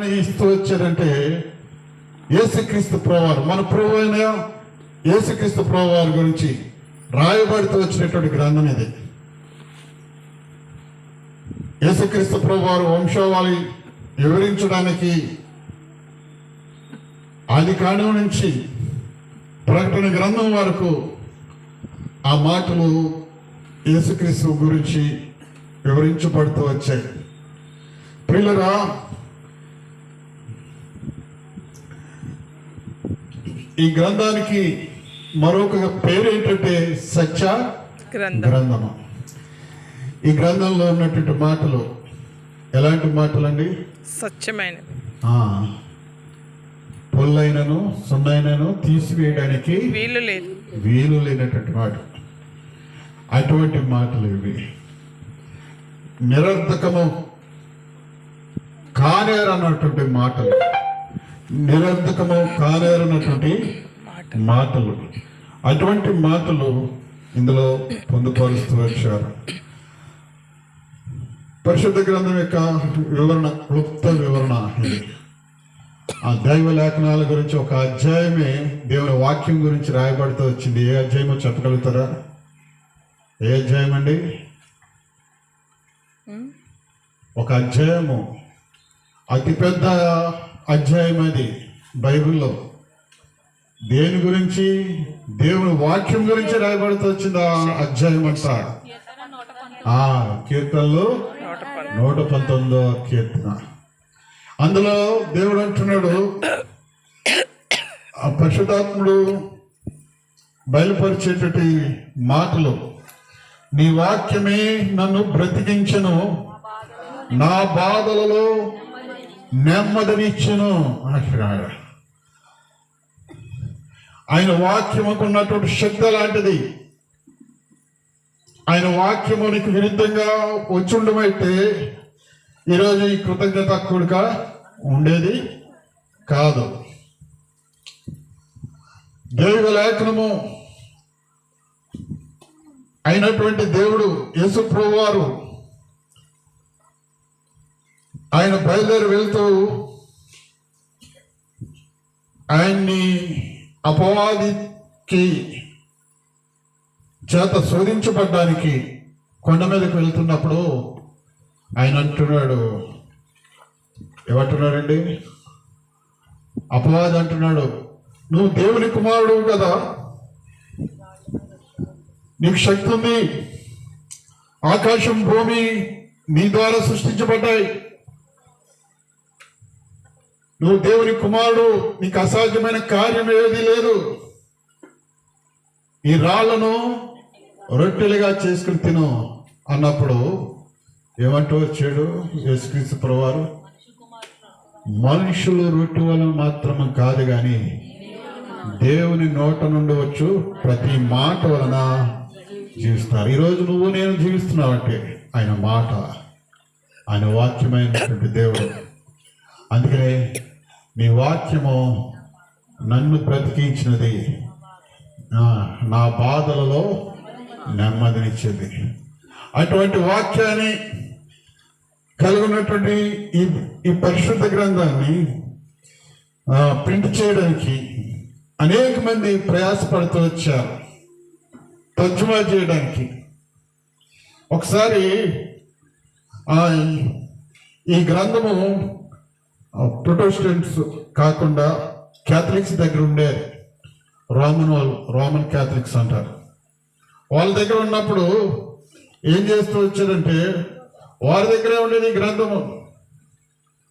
ఇస్తూ వచ్చారంటే యేసుక్రీస్తు ప్రభువారు మన ప్రభు అయిన యేసుక్రీస్తు ప్రభువారి గురించి రాయబడితో వచ్చినటువంటి గ్రంథం ఇది. యేసుక్రీస్తు ప్రభువారు వంశవాళి వివరించడానికి ఆది కాండం నుంచి ప్రకటన గ్రంథం వరకు ఆ మాటలు యేసుక్రీస్తు గురించి వివరించబడుతూ వచ్చాయి. పిల్లరా ఈ గ్రంథానికి మరొక పేరు ఏంటంటే సత్య గ్రంథం. గ్రంథము. ఈ గ్రంథంలో ఉన్నటువంటి మాటలు ఎలాంటి మాటలండి? ఆ, పొల్లైనను సున్నైనను తీసివేయడానికి వీలు లేదు. వీలు లేనటువంటి మాట అటువంటి మాటలు ఇవి. నిరర్ధకము కానేరన్నటువంటి మాటలు. నిరర్ధకము కానేరన్నటువంటి మాట మాటలు. అటువంటి మాటలు ఇందులో పొందుపరుస్తూ వచ్చారు. పరిశుద్ధ గ్రంథం యొక్క వివరణ క్లుప్త వివరణ ఆ దైవ లేఖనాల గురించి ఒక అధ్యాయమే దేవుని వాక్యం గురించి రాయబడుతూ వచ్చింది. ఏ అధ్యాయమో చెప్పగలుగుతారా? ఏ అధ్యాయం అండి? ఒక అధ్యాయము. అతిపెద్ద అధ్యాయం అది బైబిల్లో. దేని గురించి? దేవుని వాక్యం గురించి రాయబడుతూ వచ్చింది? ఆ అధ్యాయం అంతా ఆ కీర్తనలు నూట పంతొమ్మిదో కీర్తన. అందులో దేవుడు అంటున్నాడు ఆ పరిశుధాత్ముడు బయలుపరిచేటటి మాటలు నీ వాక్యమే నన్ను బ్రతికించను. నా బాధలలో నెమ్మదినిచ్చును అంటున్నాడు ఆయన వాక్యముకు ఉన్నటువంటి శక్తి లాంటిది. ఆయన వాక్యమునికి విరుద్ధంగా వచ్చుండమైతే ఈరోజు ఈ కృతజ్ఞత కూడిక ఉండేది కాదు. దైవ లేఖనము అయినటువంటి దేవుడు యేసు వారు ఆయన బయలుదేరి వెళ్తూ ఆయన్ని అపవాదికి చేత శోధించబడ్డానికి కొండ మీదకి వెళ్తున్నప్పుడు ఆయన అంటున్నాడు. ఏమంటున్నాడండి? అపవాది అంటున్నాడు నువ్వు దేవుని కుమారుడు కదా? నీకు శక్తి ఉంది. ఆకాశం భూమి నీ ద్వారా సృష్టించబడ్డాయి. నువ్వు దేవుని కుమారుడు నీకు అసాధ్యమైన కార్యం ఏది లేదు. ఈ రాళ్ళను రొట్టెలుగా చేసుకుని తిను అన్నప్పుడు ఏమంటూ వచ్చాడు యేసుక్రీస్తు ప్రవారు మనుషులు రొట్టె వలన మాత్రం కాదు కానీ దేవుని నోట నుండి వచ్చు ప్రతి మాట వలన జీవిస్తారు. ఈరోజు నువ్వు నేను జీవిస్తున్నావంటే ఆయన మాట ఆయన వాక్యమైనటువంటి దేవుడు. అందుకనే నీ వాక్యము నన్ను బ్రతికించినది. నా బాధలలో నెమ్మదినిచ్చింది. అటువంటి వాక్యాన్ని కలిగి ఉన్నటువంటి ఈ ఈ పరిశుద్ధ గ్రంథాన్ని ప్రింట్ చేయడానికి అనేక మంది ప్రయాసపడుతూ వచ్చారు. తర్జుమా చేయడానికి. ఒకసారి ఆ, ఈ గ్రంథము ప్రొటెస్టెంట్స్ కాకుండా క్యాథలిక్స్ దగ్గర ఉండే రోమన్ వాళ్ళు రోమన్ క్యాథలిక్స్ అంటారు. వాళ్ళ దగ్గర ఉన్నప్పుడు ఏం చేస్తూ వచ్చారంటే వారి దగ్గరే ఉండేది ఈ గ్రంథము.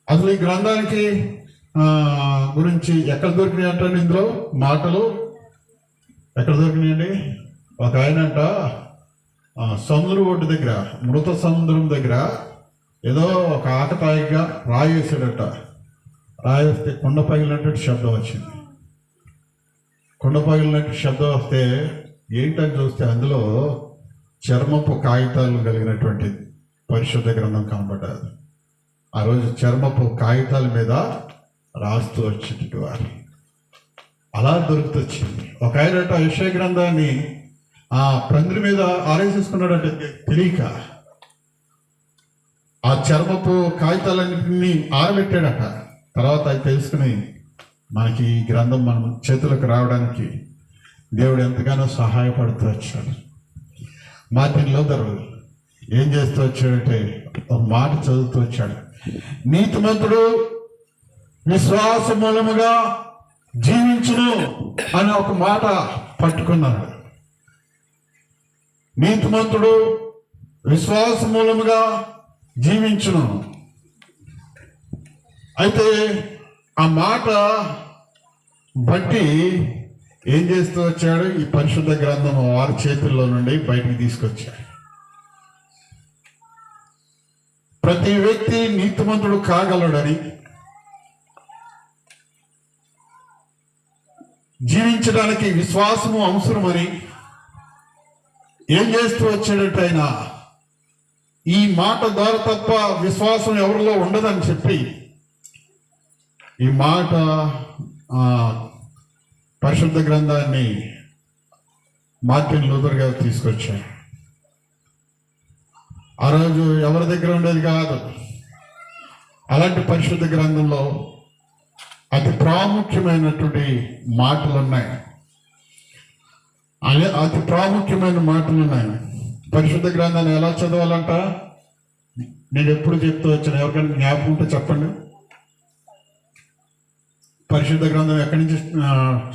అసలు ఈ గ్రంథానికి గురించి ఎక్కడ దొరికినాయి అంటారు ఇందులో? మాటలు ఎక్కడ దొరికినాయండి? ఒక ఆయన అంట సముద్రం సముద్ర ఒడ్డు దగ్గర మృత సముద్రం దగ్గర ఏదో ఒక ఆకతాయిగా రాయేసాడట వేసాడట కొండ పగిలినటువంటి శబ్దం వచ్చింది. కొండ పగిలినట్టు శబ్దం వస్తే ఏంటని చూస్తే అందులో చర్మపు కాగితాలు కలిగినటువంటి పరిశుద్ధ గ్రంథం కనబడ్డారు ఆ రోజు చర్మపు కాగితాల మీద రాస్తూ వచ్చింది వారు. అలా దొరుకుతొచ్చింది. ఒక ఒక ఆ విషయ గ్రంథాన్ని ఆ పందిరి మీద ఆరేసేసుకున్నాడంటే తెలియక. ఆ చర్మపు కాగితాలన్నింటినీ ఆరబెట్టాడట. తర్వాత అది తెలుసుకుని మనకి ఈ గ్రంథం మన చేతులకు రావడానికి దేవుడు ఎంతగానో సహాయపడుతూ వచ్చాడు. మార్టిన్ లూథర్ ఏం చేస్తూ వచ్చాడంటే ఒక మాట చదువుతూ వచ్చాడు. నీతిమంతుడు విశ్వాస మూలముగా జీవించును అని ఒక మాట పట్టుకున్నాడు. నీతిమంతుడు విశ్వాస మూలముగా జీవించును. అయితే ఆ మాట బట్టి ఏం చేస్తూ వచ్చాడు? ఈ పరిశుద్ధ గ్రంథం వారి చేతుల్లో నుండి బయటికి తీసుకొచ్చాడు. ప్రతి వ్యక్తి నీతిమంతుడు కాగలడని జీవించడానికి విశ్వాసము అవసరమని ఏం చేస్తూ వచ్చాడంటే ఆయన ఈ మాట ద్వారా తప్ప విశ్వాసం ఎవరిలో ఉండదని చెప్పి ఈ మాట పరిశుద్ధ గ్రంథాన్ని మార్టిన్ లూథర్ గారు తీసుకొచ్చారు. ఆ రోజు ఎవరి దగ్గర ఉండేది కాదు. అలాంటి పరిశుద్ధ గ్రంథంలో అతి ప్రాముఖ్యమైనటువంటి మాటలు ఉన్నాయి. అదే అతి ప్రాముఖ్యమైన మాటలు ఉన్నాయి. పరిశుద్ధ గ్రంథాన్ని ఎలా చదవాలంట? నేను ఎప్పుడు చెప్తూ వచ్చాను. ఎవరికైనా జ్ఞాపకం ఉంటే చెప్పండి. పరిశుద్ధ గ్రంథం ఎక్కడి నుంచి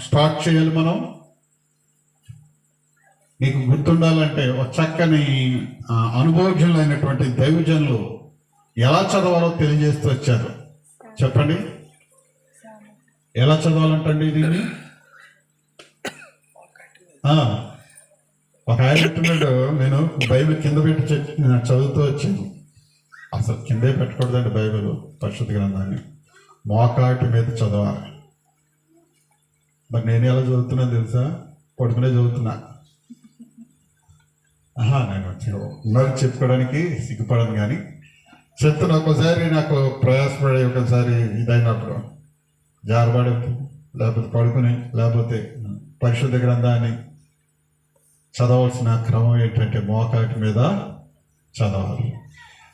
స్టార్ట్ చేయాలి మనం? నీకు గుర్తుండాలంటే ఒక చక్కని అనుభవజ్ఞులైనటువంటి దైవజనులు ఎలా చదవాలో తెలియజేస్తూ వచ్చారు. చెప్పండి. ఎలా చదవాలంటండి దీన్ని ఒక ఆయన అంటున్నాడు నేను బైబిల్ కింద పెట్టి చదువుతూ వచ్చాను. అసలు కిందే పెట్టకూడదండి బైబిల్ పరిశుద్ధ గ్రంథాన్ని. మోకాటి మీద చదవాలి. మరి నేను ఎలా చదువుతున్నాను తెలుసా? పడుకునే చదువుతున్నా. ఆహా నేను చె- చెప్పుకోవడానికి సిగ్గుపడను కానీ చెప్తున్నా. ఒకసారి నాకు ప్రయాసపడి ఒకసారి ఇదైనప్పుడు జారబడి లేకపోతే పడుకుని లేకపోతే పరిశుద్ధ గ్రంథాన్ని చదవాల్సిన క్రమం ఏంటంటే మోకాటి మీద చదవాలి.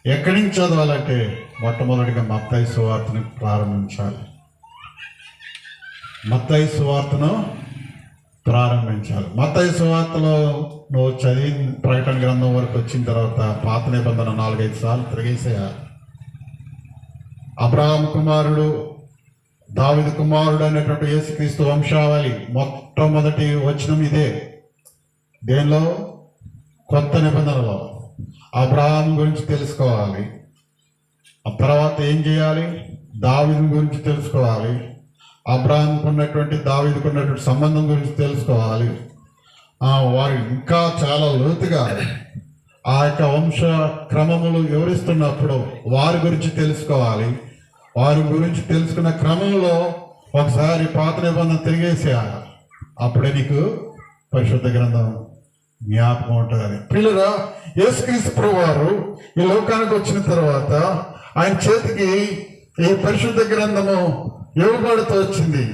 ఎక్కడి నుంచి చదవాలంటే మొట్టమొదటిగా మత్తాయి సువార్తని ప్రారంభించాలి. మత్తాయి సువార్తను ప్రారంభించాలి. మత్తాయి సువార్తలో నువ్వు చదివి ప్రకటన గ్రంథం వరకు వచ్చిన తర్వాత పాత నిబంధన నాలుగైదు సార్లు తిరిగేసేయాలి అబ్రహాం కుమారుడు దావిద కుమారుడు అనేటువంటి యేసుక్రీస్తు వంశావళి మొట్టమొదటి వచనం ఇదే. దేనిలో? కొత్త నిబంధనలో. అబ్రహాం గురించి తెలుసుకోవాలి. ఆ తర్వాత ఏం చేయాలి? దావిదు గురించి తెలుసుకోవాలి. అబ్రహాంకు ఉన్నటువంటి దావిదికి ఉన్నటువంటి సంబంధం గురించి తెలుసుకోవాలి. వారు ఇంకా చాలా లోతుగా ఆ యొక్క వంశ క్రమములు వివరిస్తున్నప్పుడు వారి గురించి తెలుసుకోవాలి. వారి గురించి తెలుసుకున్న క్రమంలో ఒకసారి పాత నిబంధన తిరిగేసేయాలి. అప్పుడే నీకు పరిశుద్ధ గ్రంథం జ్ఞాపకం ఉంటుంది పిల్లరా యేసుక్రీస్తు వారు ఈ లోకానికి వచ్చిన తర్వాత ఆయన చేతికి ఈ పరిశుద్ధ గ్రంథము ఇవ్వబడుతూ వచ్చింది.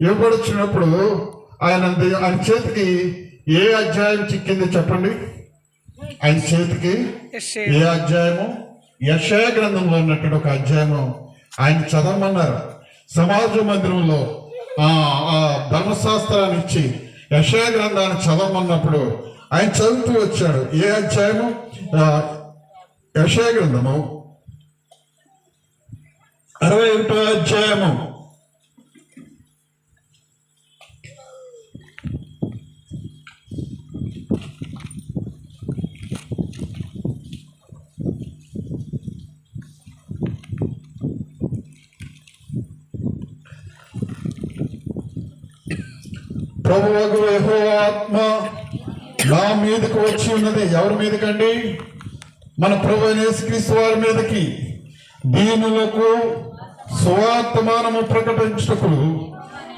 ఇవ్వబడుచున్నప్పుడు ఆయన ఆయన చేతికి ఏ అధ్యాయం చిక్కింది చెప్పండి? ఆయన చేతికి. ఏ అధ్యాయము? యశయ గ్రంథంలో ఉన్నటువంటి ఒక అధ్యాయము ఆయన చదవమన్నారు. సమాజ మందిరంలో ఆ ఆ ధర్మశాస్త్రాన్ని ఇచ్చి యశయ గ్రంథాన్ని చదవమన్నప్పుడు ఆయన చదువుతూ వచ్చాడు. ఏ అధ్యాయము? ఆ, గ్రంథము. అరవై ఒకటో అధ్యాయము. ప్రభువకు ఆత్మ నా మీదకు వచ్చి ఉన్నది ఎవరి మీదకండి? మన ప్రభు అయిన యేసుక్రీస్తు వారి మీదకి. దీనులకు సువార్తమానము ప్రకటించటకు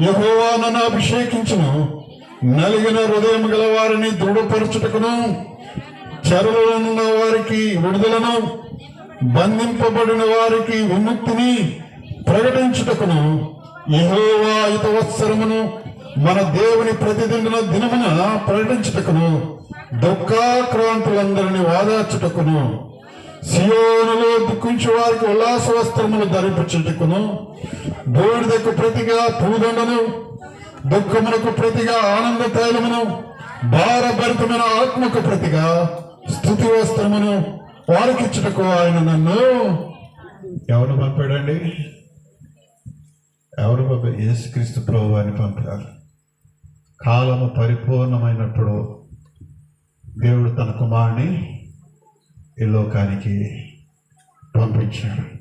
యెహోవా నన్ను అభిషేకించును. నలిగిన హృదయం గల వారిని దృఢపరచుటకును. చెరలో ఉన్న వారికి విడుదలను. బంధింపబడిన వారికి విముక్తిని ప్రకటించుటకును. యహోవా ఇతవత్సరమును మన దేవుని ప్రతిదిన దినమున ప్రకటించుటకును దుఃఖాక్రాంతులందరినీ వాదార్చుటకును సియోనులో దుఃఖించే వారికి ఉల్లాస వస్త్రములు ధరింపచుటకును బోడిదకు ప్రతిగా పూదండను దుఃఖమునకు ప్రతిగా ఆనంద తైలమును భారభరితమైన ఆత్మకు ప్రతిగా స్థుతి వస్త్రమును వారికిచ్చుటకు ఆయన నన్ను ఎవరు పంపాడండి? ఎవరు పంపారు యేసుక్రీస్తు ప్రభు అని పంపారు కాలము పరిపూర్ణమైనప్పుడు దేవుడు తన కుమారుని ఈ లోకానికి పంపించాడు.